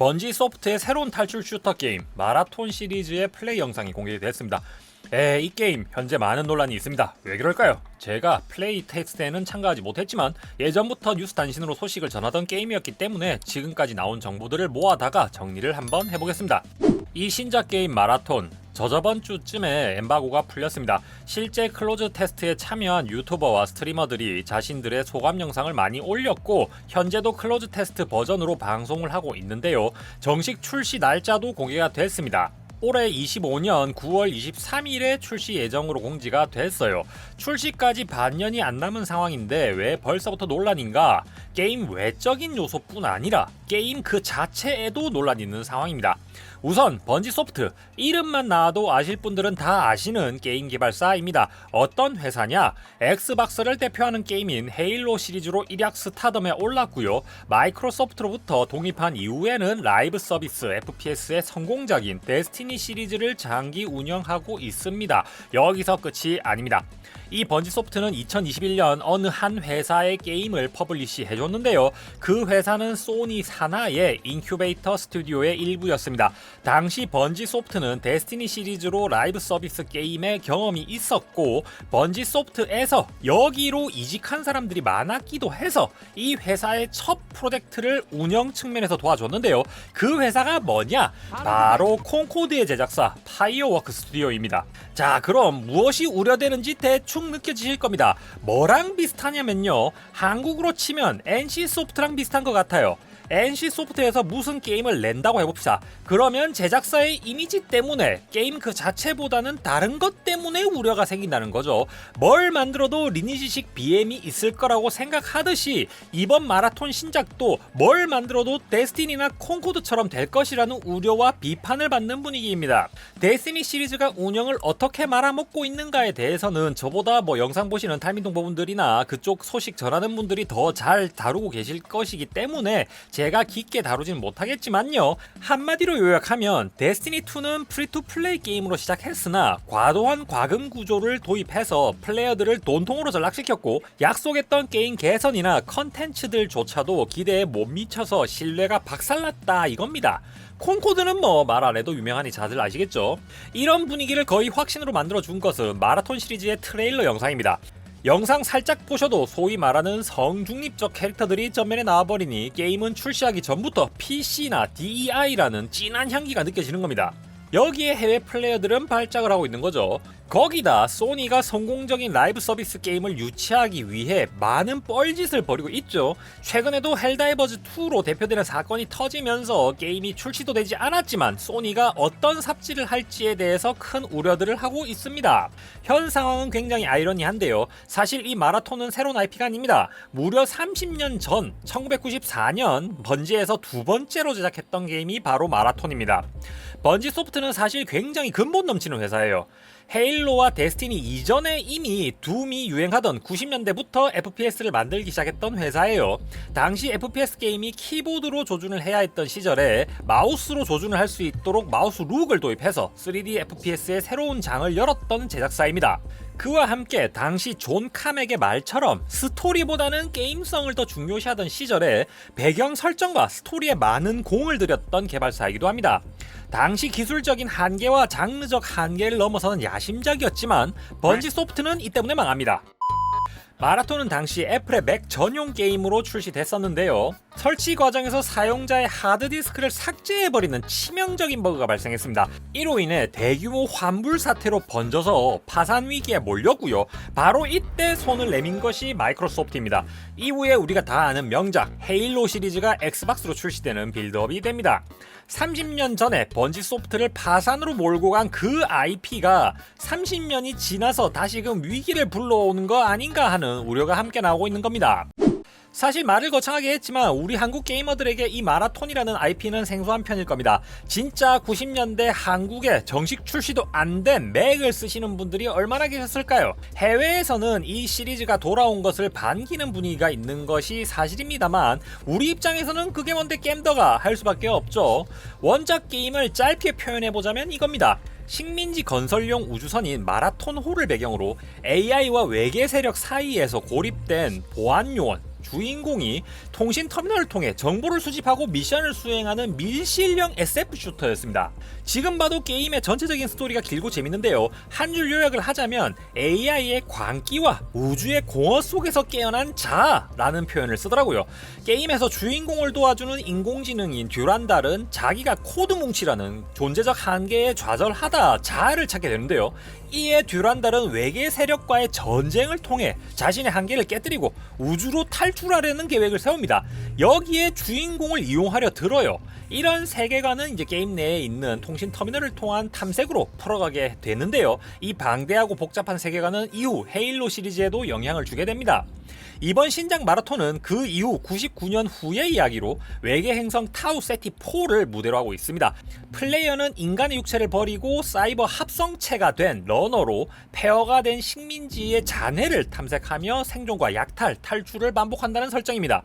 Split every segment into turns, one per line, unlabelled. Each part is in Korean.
번지 소프트의 새로운 탈출 슈터 게임 마라톤 시리즈의 플레이 영상이 공개됐습니다. 에, 이 게임 현재 많은 논란이 있습니다. 왜 그럴까요? 제가 플레이 테스트에는 참가하지 못했지만 예전부터 뉴스 단신으로 소식을 전하던 게임이었기 때문에 지금까지 나온 정보들을 모아다가 정리를 한번 해보겠습니다. 이 신작 게임 마라톤 저저번 주쯤에 엠바고가 풀렸습니다. 실제 클로즈 테스트에 참여한 유튜버와 스트리머들이 자신들의 소감 영상을 많이 올렸고 현재도 클로즈 테스트 버전으로 방송을 하고 있는데요. 정식 출시 날짜도 공개가 됐습니다. 올해 25년 9월 23일에 출시 예정으로 공지가 됐어요. 출시까지 반년이 안 남은 상황인데 왜 벌써부터 논란인가? 게임 외적인 요소뿐 아니라 게임 그 자체에도 논란이 있는 상황입니다. 우선 번지 소프트 이름만 나와도 아실 분들은 다 아시는 게임 개발사입니다. 어떤 회사냐? 엑스박스를 대표하는 게임인 헤일로 시리즈로 일약 스타덤에 올랐고요. 마이크로소프트로부터 독립한 이후에는 라이브 서비스 FPS의 성공작인 데스티니 시리즈를 장기 운영하고 있습니다. 여기서 끝이 아닙니다. 이 번지 소프트는 2021년 어느 한 회사의 게임을 퍼블리시 해줬는데요. 그 회사는 소니 사나의 인큐베이터 스튜디오의 일부였습니다. 당시 번지 소프트는 데스티니 시리즈로 라이브 서비스 게임의 경험이 있었고 번지 소프트에서 여기로 이직한 사람들이 많았기도 해서 이 회사의 첫 프로젝트를 운영 측면에서 도와줬는데요. 그 회사가 뭐냐? 바로 콩코드의 제작사 파이어워크 스튜디오입니다. 자, 그럼 무엇이 우려되는지 대충 느껴지실 겁니다. 뭐랑 비슷하냐면요. 한국으로 치면 NC 소프트랑 비슷한 것 같아요. NC 소프트에서 무슨 게임을 낸다고 해봅시다. 그러면 제작사의 이미지 때문에 게임 그 자체보다는 다른 것 때문에 우려가 생긴다는 거죠. 뭘 만들어도 리니지식 BM이 있을 거라고 생각하듯이 이번 마라톤 신작도 뭘 만들어도 데스티니나 콩코드처럼 될 것이라는 우려와 비판을 받는 분위기입니다. 데스티니 시리즈가 운영을 어떻게 말아먹고 있는가에 대해서는 저보다 뭐 영상 보시는 탈민동보분들이나 그쪽 소식 전하는 분들이 더 잘 다루고 계실 것이기 때문에 제가 깊게 다루진 못하겠지만요. 한마디로 요약하면 데스티니2는 프리투 플레이 게임으로 시작했으나 과도한 과금 구조를 도입해서 플레이어들을 돈통으로 전락시켰고 약속했던 게임 개선이나 컨텐츠들조차도 기대에 못 미쳐서 신뢰가 박살났다 이겁니다. 콩코드는 뭐 말 안 해도 유명하니 다들 아시겠죠? 이런 분위기를 거의 확신으로 만들어준 것은 마라톤 시리즈의 트레일러 영상입니다. 영상 살짝 보셔도 소위 말하는 성중립적 캐릭터들이 전면에 나와버리니 게임은 출시하기 전부터 PC나 DEI라는 진한 향기가 느껴지는 겁니다. 여기에 해외 플레이어들은 발작을 하고 있는 거죠. 거기다 소니가 성공적인 라이브 서비스 게임을 유치하기 위해 많은 뻘짓을 벌이고 있죠. 최근에도 헬다이버즈 2로 대표되는 사건이 터지면서 게임이 출시도 되지 않았지만 소니가 어떤 삽질을 할지에 대해서 큰 우려들을 하고 있습니다. 현 상황은 굉장히 아이러니한데요. 사실 이 마라톤은 새로운 IP가 아닙니다. 무려 30년 전 1994년 번지에서 두 번째로 제작했던 게임이 바로 마라톤입니다. 번지 소프트는 사실 굉장히 근본 넘치는 회사예요. 헤일로와 데스티니 이전에 이미 둠이 유행하던 90년대부터 FPS를 만들기 시작했던 회사예요. 당시 FPS 게임이 키보드로 조준을 해야 했던 시절에 마우스로 조준을 할 수 있도록 마우스 룩을 도입해서 3D FPS의 새로운 장을 열었던 제작사입니다. 그와 함께 당시 존 카맥의 말처럼 스토리보다는 게임성을 더 중요시하던 시절에 배경 설정과 스토리에 많은 공을 들였던 개발사이기도 합니다. 당시 기술적인 한계와 장르적 한계를 넘어서는 야심작이었지만 번지 소프트는 이 때문에 망합니다. 마라톤은 당시 애플의 맥 전용 게임으로 출시됐었는데요. 설치 과정에서 사용자의 하드디스크를 삭제해버리는 치명적인 버그가 발생했습니다. 이로 인해 대규모 환불 사태로 번져서 파산 위기에 몰렸고요. 바로 이때 손을 내민 것이 마이크로소프트입니다. 이후에 우리가 다 아는 명작 헤일로 시리즈가 엑스박스로 출시되는 빌드업이 됩니다. 30년 전에 번지 소프트를 파산으로 몰고 간 그 IP가 30년이 지나서 다시금 위기를 불러오는 거 아닌가 하는 우려가 함께 나오고 있는 겁니다. 사실 말을 거창하게 했지만 우리 한국 게이머들에게 이 마라톤이라는 IP는 생소한 편일 겁니다. 진짜 90년대 한국에 정식 출시도 안 된 맥을 쓰시는 분들이 얼마나 계셨을까요? 해외에서는 이 시리즈가 돌아온 것을 반기는 분위기가 있는 것이 사실입니다만 우리 입장에서는 그게 뭔데 겜더가 할 수밖에 없죠. 원작 게임을 짧게 표현해보자면 이겁니다. 식민지 건설용 우주선인 마라톤호를 배경으로 AI와 외계 세력 사이에서 고립된 보안 요원 주인공이 통신 터미널을 통해 정보를 수집하고 미션을 수행하는 밀실형 SF 슈터였습니다. 지금 봐도 게임의 전체적인 스토리가 길고 재밌는데요. 한 줄 요약을 하자면 AI의 광기와 우주의 공허 속에서 깨어난 자라는 표현을 쓰더라고요. 게임에서 주인공을 도와주는 인공지능인 듀란달은 자기가 코드 뭉치라는 존재적 한계에 좌절하다 자아를 찾게 되는데요. 이에 듀란달은 외계 세력과의 전쟁을 통해 자신의 한계를 깨뜨리고 우주로 탈출하려는 계획을 세웁니다. 여기에 주인공을 이용하려 들어요. 이런 세계관은 이제 게임 내에 있는 통신 터미널을 통한 탐색으로 풀어가게 되는데요. 이 방대하고 복잡한 세계관은 이후 헤일로 시리즈에도 영향을 주게 됩니다. 이번 신작 마라톤은 그 이후 99년 후의 이야기로 외계 행성 타우 세티 4를 무대로 하고 있습니다. 플레이어는 인간의 육체를 버리고 사이버 합성체가 된 러너로 폐허가 된 식민지의 잔해를 탐색하며 생존과 약탈, 탈출을 반복한다는 설정입니다.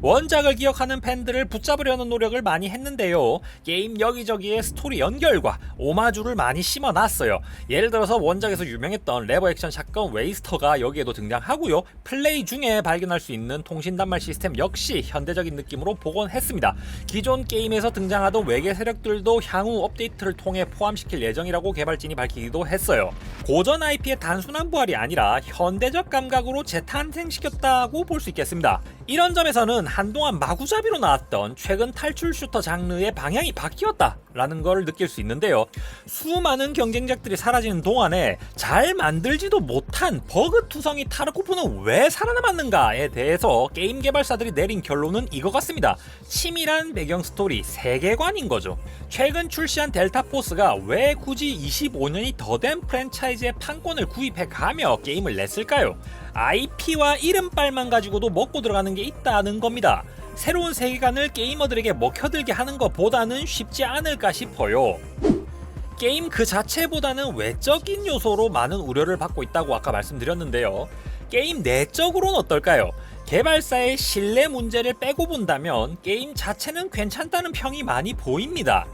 원작을 기억하는 팬들을 붙잡으려는 노력을 많이 했는데요. 게임 여기저기에 스토리 연결과 오마주를 많이 심어 놨어요. 예를 들어서 원작에서 유명했던 레버 액션 샷건 웨이스터가 여기에도 등장하고요. 플레이 중에 발견할 수 있는 통신 단말 시스템 역시 현대적인 느낌으로 복원했습니다. 기존 게임에서 등장하던 외계 세력들도 향후 업데이트를 통해 포함시킬 예정이라고 개발진이 밝히기도 했어요. 고전 IP의 단순한 부활이 아니라 현대적 감각으로 재탄생시켰다고 볼 수 있겠습니다. 이런 점에서는 한동안 마구잡이로 나왔던 최근 탈출 슈터 장르의 방향이 바뀌었다라는 걸 느낄 수 있는데요. 수많은 경쟁작들이 사라지는 동안에 잘 만들지도 못한 버그 투성이 타르코프는 왜 살아남았는가에 대해서 게임 개발사들이 내린 결론은 이거 같습니다. 치밀한 배경 스토리, 세계관인 거죠. 최근 출시한 델타 포스가 왜 굳이 25년이 더 된 프랜차이즈의 판권을 구입해 가며 게임을 냈을까요? IP와 이름빨만 가지고도 먹고 들어가는 게 있다는 겁니다. 새로운 세계관을 게이머들에게 먹혀들게 하는 것보다는 쉽지 않을까 싶어요. 게임 그 자체보다는 외적인 요소로 많은 우려를 받고 있다고 아까 말씀드렸는데요. 게임 내적으로는 어떨까요? 개발사의 신뢰 문제를 빼고 본다면 게임 자체는 괜찮다는 평이 많이 보입니다.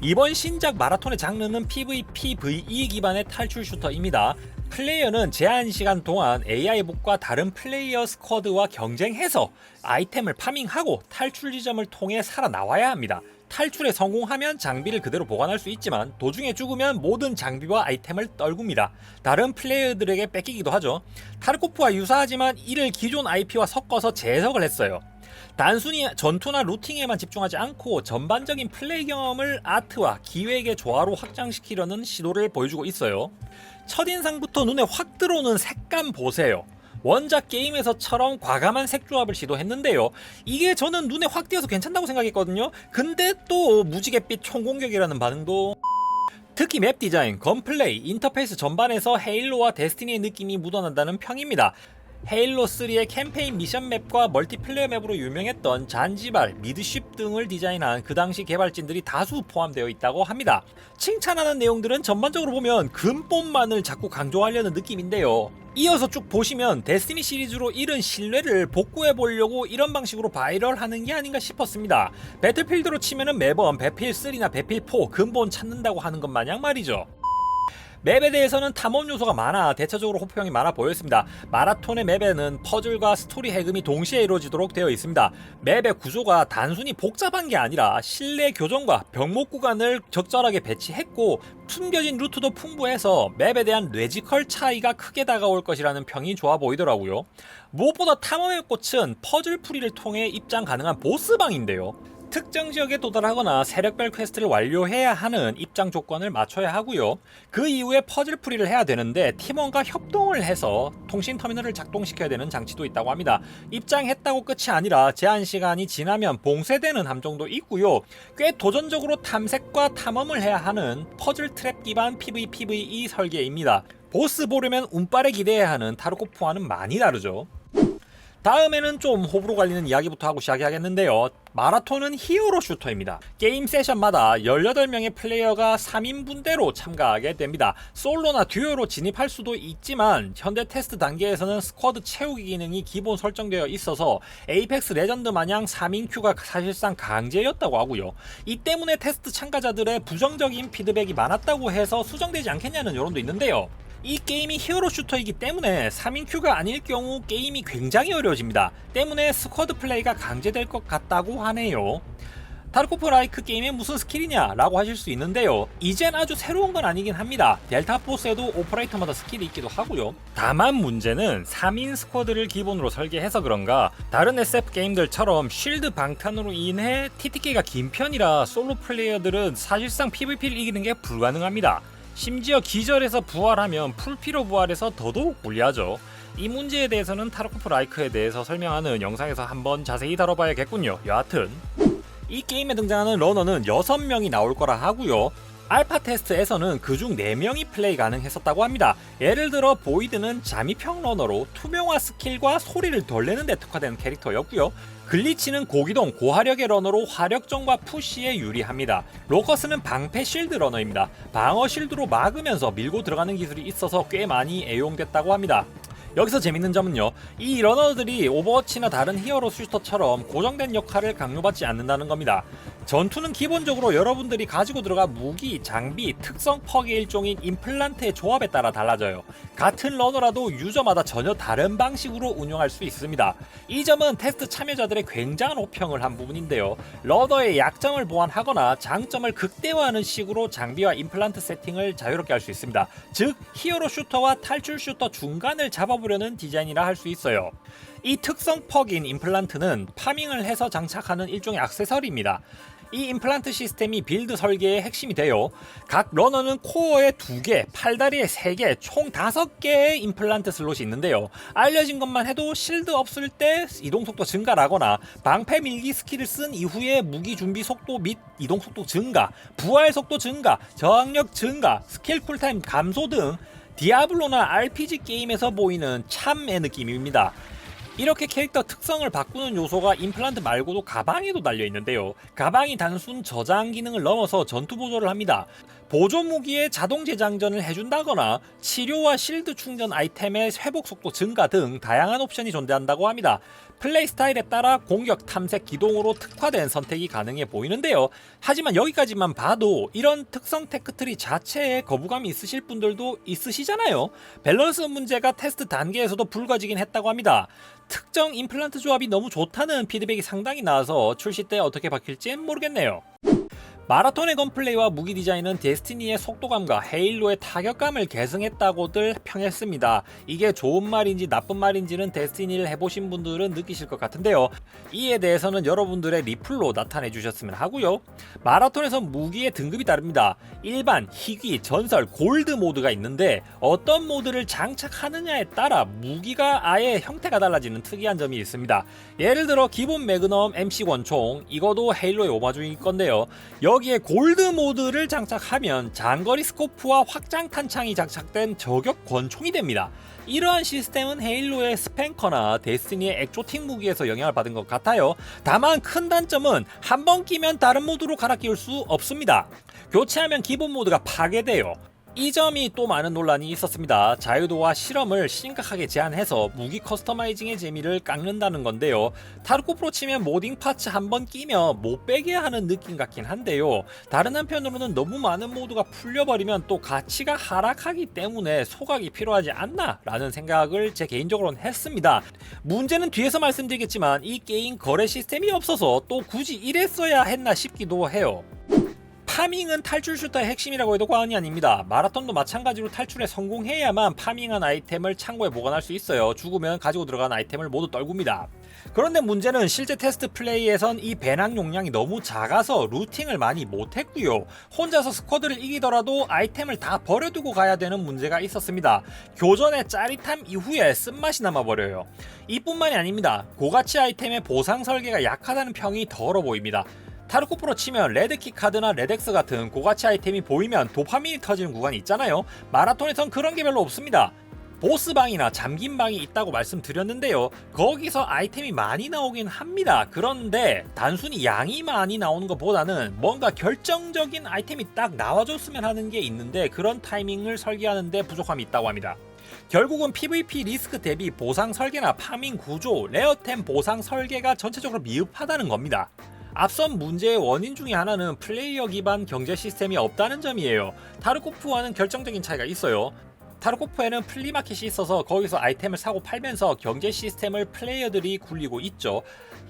이번 신작 마라톤의 장르는 PVP, VE 기반의 탈출 슈터입니다. 플레이어는 제한 시간 동안 AI 복과 다른 플레이어 스쿼드와 경쟁해서 아이템을 파밍하고 탈출 지점을 통해 살아나와야 합니다. 탈출에 성공하면 장비를 그대로 보관할 수 있지만 도중에 죽으면 모든 장비와 아이템을 떨굽니다. 다른 플레이어들에게 뺏기기도 하죠. 타르코프와 유사하지만 이를 기존 IP와 섞어서 재해석을 했어요. 단순히 전투나 루팅에만 집중하지 않고 전반적인 플레이 경험을 아트와 기획의 조화로 확장시키려는 시도를 보여주고 있어요. 첫인상부터 눈에 확 들어오는 색감 보세요. 원작 게임에서처럼 과감한 색 조합을 시도했는데요. 이게 저는 눈에 확 띄어서 괜찮다고 생각했거든요. 근데 또 무지갯빛 총공격이라는 반응도 특히 맵 디자인, 건플레이, 인터페이스 전반에서 헤일로와 데스티니의 느낌이 묻어난다는 평입니다. 헤일로 3의 캠페인 미션 맵과 멀티플레이어 맵으로 유명했던 잔지발, 미드쉽 등을 디자인한 그 당시 개발진들이 다수 포함되어 있다고 합니다. 칭찬하는 내용들은 전반적으로 보면 근본만을 자꾸 강조하려는 느낌인데요. 이어서 쭉 보시면 데스티니 시리즈로 잃은 신뢰를 복구해 보려고 이런 방식으로 바이럴하는 게 아닌가 싶었습니다. 배틀필드로 치면은 매번 배필 3나 배필 4 근본 찾는다고 하는 것 마냥 말이죠. 맵에 대해서는 탐험 요소가 많아 대체적으로 호평이 많아 보였습니다. 마라톤의 맵에는 퍼즐과 스토리 해금이 동시에 이루어지도록 되어 있습니다. 맵의 구조가 단순히 복잡한 게 아니라 실내 교정과 병목 구간을 적절하게 배치했고 숨겨진 루트도 풍부해서 맵에 대한 뇌지컬 차이가 크게 다가올 것이라는 평이 좋아 보이더라고요. 무엇보다 탐험의 꽃은 퍼즐 풀이를 통해 입장 가능한 보스방인데요. 특정 지역에 도달하거나 세력별 퀘스트를 완료해야 하는 입장 조건을 맞춰야 하고요. 그 이후에 퍼즐 풀이를 해야 되는데 팀원과 협동을 해서 통신 터미널을 작동시켜야 되는 장치도 있다고 합니다. 입장했다고 끝이 아니라 제한 시간이 지나면 봉쇄되는 함정도 있고요. 꽤 도전적으로 탐색과 탐험을 해야 하는 퍼즐 트랩 기반 PVPVE 설계입니다. 보스 보려면 운빨에 기대해야 하는 타르코프와는 많이 다르죠. 다음에는 좀 호불호 갈리는 이야기부터 하고 시작해야겠는데요. 마라톤은 히어로 슈터입니다. 게임 세션마다 18명의 플레이어가 3인분대로 참가하게 됩니다. 솔로나 듀오로 진입할 수도 있지만 현대 테스트 단계에서는 스쿼드 채우기 기능이 기본 설정되어 있어서 에이펙스 레전드 마냥 3인 큐가 사실상 강제였다고 하고요. 이 때문에 테스트 참가자들의 부정적인 피드백이 많았다고 해서 수정되지 않겠냐는 여론도 있는데요. 이 게임이 히어로 슈터이기 때문에 3인 큐가 아닐 경우 게임이 굉장히 어려워집니다. 때문에 스쿼드 플레이가 강제될 것 같다고 하네요. 타르코프 라이크 게임에 무슨 스킬이냐 라고 하실 수 있는데요 이젠 아주 새로운 건 아니긴 합니다 델타 포스에도 오퍼레이터마다 스킬이 있기도 하고요 다만 문제는 3인 스쿼드를 기본으로 설계해서 그런가 다른 SF 게임들처럼 쉴드 방탄으로 인해 TTK가 긴 편이라 솔로 플레이어들은 사실상 PVP를 이기는 게 불가능합니다 심지어 기절해서 부활하면 풀피로 부활해서 더더욱 불리하죠 이 문제에 대해서는 타르코프 라이크에 대해서 설명하는 영상에서 한번 자세히 다뤄봐야겠군요 여하튼 이 게임에 등장하는 러너는 6명이 나올 거라 하고요. 알파 테스트에서는 그중 4명이 플레이 가능했었다고 합니다. 예를 들어 보이드는 잠입형 러너로 투명화 스킬과 소리를 덜 내는 데 특화된 캐릭터였고요. 글리치는 고기동 고화력의 러너로 화력정과 푸시에 유리합니다. 로커스는 방패 실드 러너입니다. 방어 실드로 막으면서 밀고 들어가는 기술이 있어서 꽤 많이 애용됐다고 합니다. 여기서 재밌는 점은요. 이 러너들이 오버워치나 다른 히어로 슈터처럼 고정된 역할을 강요받지 않는다는 겁니다. 전투는 기본적으로 여러분들이 가지고 들어가 무기, 장비, 특성 퍽의 일종인 임플란트의 조합에 따라 달라져요. 같은 러너라도 유저마다 전혀 다른 방식으로 운영할 수 있습니다. 이 점은 테스트 참여자들의 굉장한 호평을 한 부분인데요. 러너의 약점을 보완하거나 장점을 극대화하는 식으로 장비와 임플란트 세팅을 자유롭게 할 수 있습니다. 즉, 히어로 슈터와 탈출 슈터 중간을 잡아보 려는 디자인이라 할 수 있어요. 이 특성 퍽인 임플란트는 파밍을 해서 장착하는 일종의 액세서리입니다. 이 임플란트 시스템이 빌드 설계의 핵심이 돼요. 각 러너는 코어에 2개, 팔다리에 3개, 총 5개의 임플란트 슬롯이 있는데요. 알려진 것만 해도 실드 없을 때 이동 속도 증가라거나 방패 밀기 스킬을 쓴 이후에 무기 준비 속도 및 이동 속도 증가, 부활 속도 증가, 저항력 증가, 스킬 쿨타임 감소 등 디아블로나 RPG 게임에서 보이는 참의 느낌입니다. 이렇게 캐릭터 특성을 바꾸는 요소가 임플란트 말고도 가방에도 달려 있는데요. 가방이 단순 저장 기능을 넘어서 전투 보조를 합니다. 보조 무기에 자동 재장전을 해준다거나 치료와 실드 충전 아이템의 회복 속도 증가 등 다양한 옵션이 존재한다고 합니다. 플레이 스타일에 따라 공격, 탐색, 기동으로 특화된 선택이 가능해 보이는데요. 하지만 여기까지만 봐도 이런 특성 테크트리 자체에 거부감이 있으실 분들도 있으시잖아요. 밸런스 문제가 테스트 단계에서도 불거지긴 했다고 합니다. 특정 임플란트 조합이 너무 좋다는 피드백이 상당히 나와서 출시 때 어떻게 바뀔지 모르겠네요. 마라톤의 건플레이와 무기 디자인은 데스티니의 속도감과 헤일로의 타격감을 계승했다고들 평했습니다. 이게 좋은 말인지 나쁜 말인지는 데스티니를 해보신 분들은 느끼실 것 같은데요. 이에 대해서는 여러분들의 리플로 나타내 주셨으면 하고요. 마라톤에서 무기의 등급이 다릅니다. 일반, 희귀, 전설, 골드 모드가 있는데 어떤 모드를 장착하느냐에 따라 무기가 아예 형태가 달라지는 특이한 점이 있습니다. 예를 들어 기본 매그넘 MC 권총 이거도 헤일로의 오마주일 건데요. 여기에 골드 모드를 장착하면 장거리 스코프와 확장 탄창이 장착된 저격 권총이 됩니다. 이러한 시스템은 헤일로의 스팽커나 데스티니의 액조틱 무기에서 영향을 받은 것 같아요. 다만 큰 단점은 한 번 끼면 다른 모드로 갈아 끼울 수 없습니다. 교체하면 기본 모드가 파괴돼요. 이 점이 또 많은 논란이 있었습니다. 자유도와 실험을 심각하게 제한해서 무기 커스터마이징의 재미를 깎는다는 건데요. 타르코프로 치면 모딩 파츠 한 번 끼면 못 빼게 하는 느낌 같긴 한데요. 다른 한편으로는 너무 많은 모드가 풀려버리면 또 가치가 하락하기 때문에 소각이 필요하지 않나 라는 생각을 제 개인적으로는 했습니다. 문제는 뒤에서 말씀드리겠지만 이 게임 거래 시스템이 없어서 또 굳이 이랬어야 했나 싶기도 해요. 파밍은 탈출 슈터의 핵심이라고 해도 과언이 아닙니다. 마라톤도 마찬가지로 탈출에 성공해야만 파밍한 아이템을 창고에 보관할 수 있어요. 죽으면 가지고 들어간 아이템을 모두 떨굽니다. 그런데 문제는 실제 테스트 플레이에선 이 배낭 용량이 너무 작아서 루팅을 많이 못했고요. 혼자서 스쿼드를 이기더라도 아이템을 다 버려두고 가야 되는 문제가 있었습니다. 교전의 짜릿함 이후에 쓴맛이 남아버려요. 이뿐만이 아닙니다. 고가치 아이템의 보상 설계가 약하다는 평이 더러 보입니다. 타르코프로 치면 레드킥 카드나 레덱스 같은 고가치 아이템이 보이면 도파민이 터지는 구간이 있잖아요. 마라톤에선 그런 게 별로 없습니다. 보스방이나 잠긴방이 있다고 말씀드렸는데요. 거기서 아이템이 많이 나오긴 합니다. 그런데 단순히 양이 많이 나오는 것보다는 뭔가 결정적인 아이템이 딱 나와줬으면 하는 게 있는데 그런 타이밍을 설계하는데 부족함이 있다고 합니다. 결국은 PVP 리스크 대비 보상 설계나 파밍 구조, 레어템 보상 설계가 전체적으로 미흡하다는 겁니다. 앞선 문제의 원인 중에 하나는 플레이어 기반 경제 시스템이 없다는 점이에요. 타르코프와는 결정적인 차이가 있어요. 타르코프에는 플리마켓이 있어서 거기서 아이템을 사고 팔면서 경제 시스템을 플레이어들이 굴리고 있죠.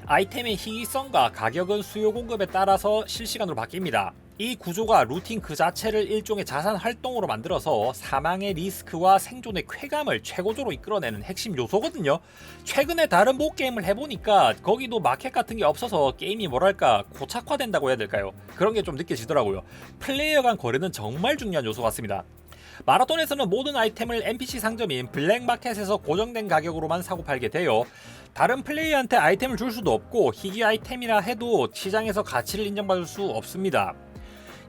아이템의 희귀성과 가격은 수요 공급에 따라서 실시간으로 바뀝니다. 이 구조가 루틴 그 자체를 일종의 자산 활동으로 만들어서 사망의 리스크와 생존의 쾌감을 최고조로 이끌어내는 핵심 요소거든요. 최근에 다른 보 게임을 해보니까 거기도 마켓 같은 게 없어서 게임이 뭐랄까 고착화된다고 해야 될까요? 그런 게 좀 느껴지더라고요. 플레이어 간 거래는 정말 중요한 요소 같습니다. 마라톤에서는 모든 아이템을 NPC 상점인 블랙마켓에서 고정된 가격으로만 사고 팔게 돼요. 다른 플레이어한테 아이템을 줄 수도 없고 희귀 아이템이라 해도 시장에서 가치를 인정받을 수 없습니다.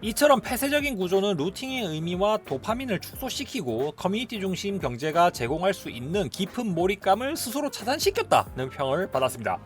이처럼 폐쇄적인 구조는 루팅의 의미와 도파민을 축소시키고 커뮤니티 중심 경제가 제공할 수 있는 깊은 몰입감을 스스로 차단시켰다는 평을 받았습니다.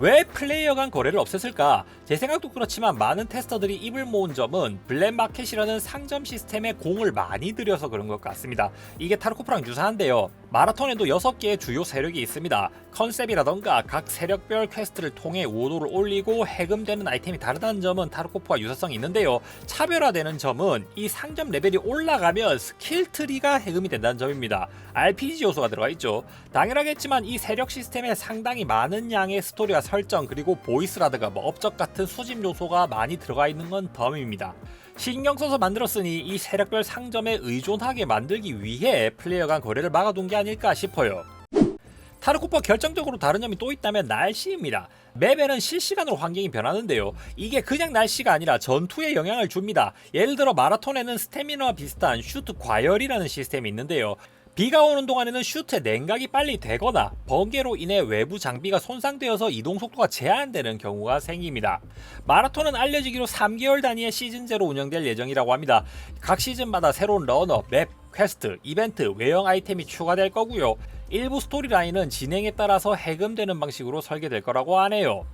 왜 플레이어 간 거래를 없앴을까? 제 생각도 그렇지만 많은 테스터들이 입을 모은 점은 블랙마켓이라는 상점 시스템에 공을 많이 들여서 그런 것 같습니다. 이게 타르코프랑 유사한데요. 마라톤에도 6개의 주요 세력이 있습니다. 컨셉이라던가 각 세력별 퀘스트를 통해 오도를 올리고 해금되는 아이템이 다르다는 점은 타르코프와 유사성이 있는데요. 차별화되는 점은 이 상점 레벨이 올라가면 스킬 트리가 해금이 된다는 점입니다. RPG 요소가 들어가 있죠. 당연하겠지만 이 세력 시스템에 상당히 많은 양의 스토리와 설정 그리고 보이스라든가 뭐 업적 같은 수집 요소가 많이 들어가 있는 건 덤입니다. 신경 써서 만들었으니 이 세력별 상점에 의존하게 만들기 위해 플레이어 간 거래를 막아둔 게 아닐까 싶어요. 타르코프와 결정적으로 다른 점이 또 있다면 날씨입니다. 맵에는 실시간으로 환경이 변하는데요. 이게 그냥 날씨가 아니라 전투에 영향을 줍니다. 예를 들어 마라톤에는 스태미너와 비슷한 슈트 과열이라는 시스템이 있는데요. 비가 오는 동안에는 슈트의 냉각이 빨리 되거나 번개로 인해 외부 장비가 손상되어서 이동 속도가 제한되는 경우가 생깁니다. 마라톤은 알려지기로 3개월 단위의 시즌제로 운영될 예정이라고 합니다. 각 시즌마다 새로운 러너, 맵, 퀘스트, 이벤트, 외형 아이템이 추가될 거고요. 일부 스토리라인은 진행에 따라서 해금되는 방식으로 설계될 거라고 하네요.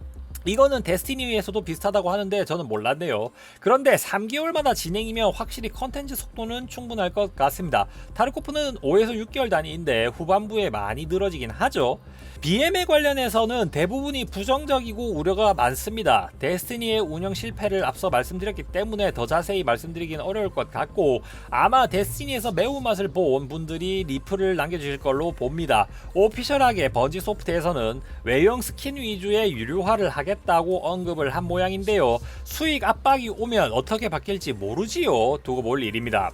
이거는 데스티니에서도 비슷하다고 하는데 저는 몰랐네요. 그런데 3개월마다 진행이면 확실히 컨텐츠 속도는 충분할 것 같습니다. 타르코프는 5에서 6개월 단위인데 후반부에 많이 늘어지긴 하죠. BM에 관련해서는 대부분이 부정적이고 우려가 많습니다. 데스티니의 운영 실패를 앞서 말씀드렸기 때문에 더 자세히 말씀드리긴 어려울 것 같고 아마 데스티니에서 매운맛을 본 분들이 리플을 남겨주실 걸로 봅니다. 오피셜하게 번지 소프트에서는 외형 스킨 위주의 유료화를 하 겠다고 언급을 한 모양인데요. 수익 압박이 오면 어떻게 바뀔지 모르지요. 두고 볼 일입니다.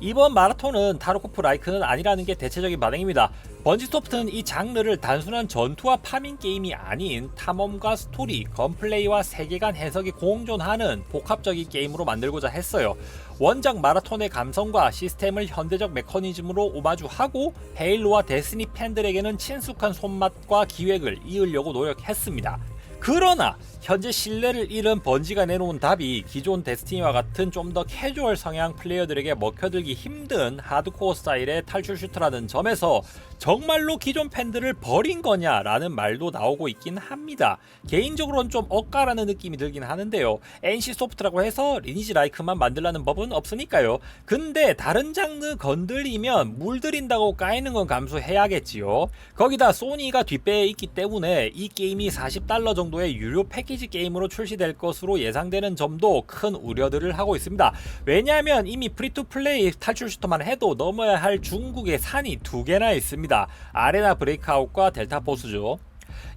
이번 마라톤은 타르코프 라이크는 아니라는 게 대체적인 반응입니다. 번지소프트는 이 장르를 단순한 전투와 파밍 게임이 아닌 탐험과 스토리, 건플레이와 세계관 해석이 공존하는 복합적인 게임으로 만들고자 했어요. 원작 마라톤의 감성과 시스템을 현대적 메커니즘으로 오마주하고 헤일로와 데스니 팬들에게는 친숙한 손맛과 기획을 이으려고 노력했습니다. 그러나 현재 신뢰를 잃은 번지가 내놓은 답이 기존 데스티니와 같은 좀 더 캐주얼 성향 플레이어들에게 먹혀들기 힘든 하드코어 스타일의 탈출 슈터라는 점에서 정말로 기존 팬들을 버린 거냐라는 말도 나오고 있긴 합니다. 개인적으로는 좀 억까라는 느낌이 들긴 하는데요. NC 소프트라고 해서 리니지 라이크만 만들라는 법은 없으니까요. 근데 다른 장르 건들리면 물들인다고 까이는 건 감수해야겠지요. 거기다 소니가 뒷배에 있기 때문에 이 게임이 40달러 정도의 유료 패키지 게임으로 출시될 것으로 예상되는 점도 큰 우려들을 하고 있습니다. 왜냐하면 이미 프리투 플레이 탈출 슈터만 해도 넘어야 할 중국의 산이 두 개나 있습니다. 아레나 브레이크아웃과 델타 포스죠.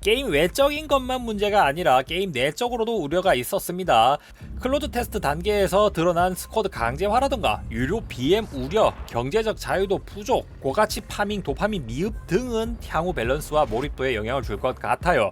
게임 외적인 것만 문제가 아니라 게임 내적으로도 우려가 있었습니다. 클로드 테스트 단계에서 드러난 스쿼드 강제화라던가 유료 BM 우려, 경제적 자유도 부족, 고가치 파밍, 도파민 미흡 등은 향후 밸런스와 몰입도에 영향을 줄 것 같아요.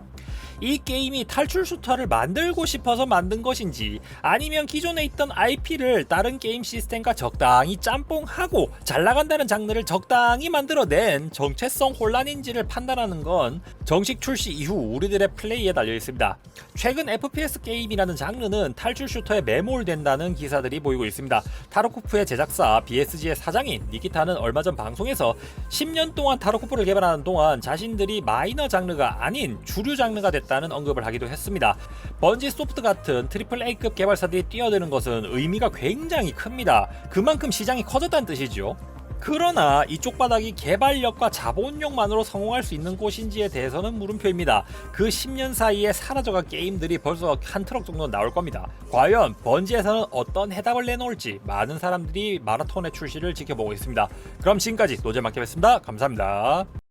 이 게임이 탈출 슈터를 만들고 싶어서 만든 것인지 아니면 기존에 있던 IP를 다른 게임 시스템과 적당히 짬뽕하고 잘 나간다는 장르를 적당히 만들어낸 정체성 혼란인지를 판단하는 건 정식 출시 이후 우리들의 플레이에 달려 있습니다. 최근 FPS 게임이라는 장르는 탈출 슈터에 매몰된다는 기사들이 보이고 있습니다. 타르코프의 제작사 BSG의 사장인 니키타는 얼마 전 방송에서 10년 동안 타르코프를 개발하는 동안 자신들이 마이너 장르가 아닌 주류 장르가 됐 다는 언급을 하기도 했습니다. 번지 소프트 같은 트리플 A급 개발사들이 뛰어드는 것은 의미가 굉장히 큽니다. 그만큼 시장이 커졌다는 뜻이죠. 그러나 이쪽 바닥이 개발력과 자본력만으로 성공할 수 있는 곳인지에 대해서는 물음표입니다. 그 10년 사이에 사라져간 게임들이 벌써 한 트럭 정도 나올 겁니다. 과연 번지에서는 어떤 해답을 내놓을지 많은 사람들이 마라톤의 출시를 지켜보고 있습니다. 그럼 지금까지 노잼마켓이었습니다. 감사합니다.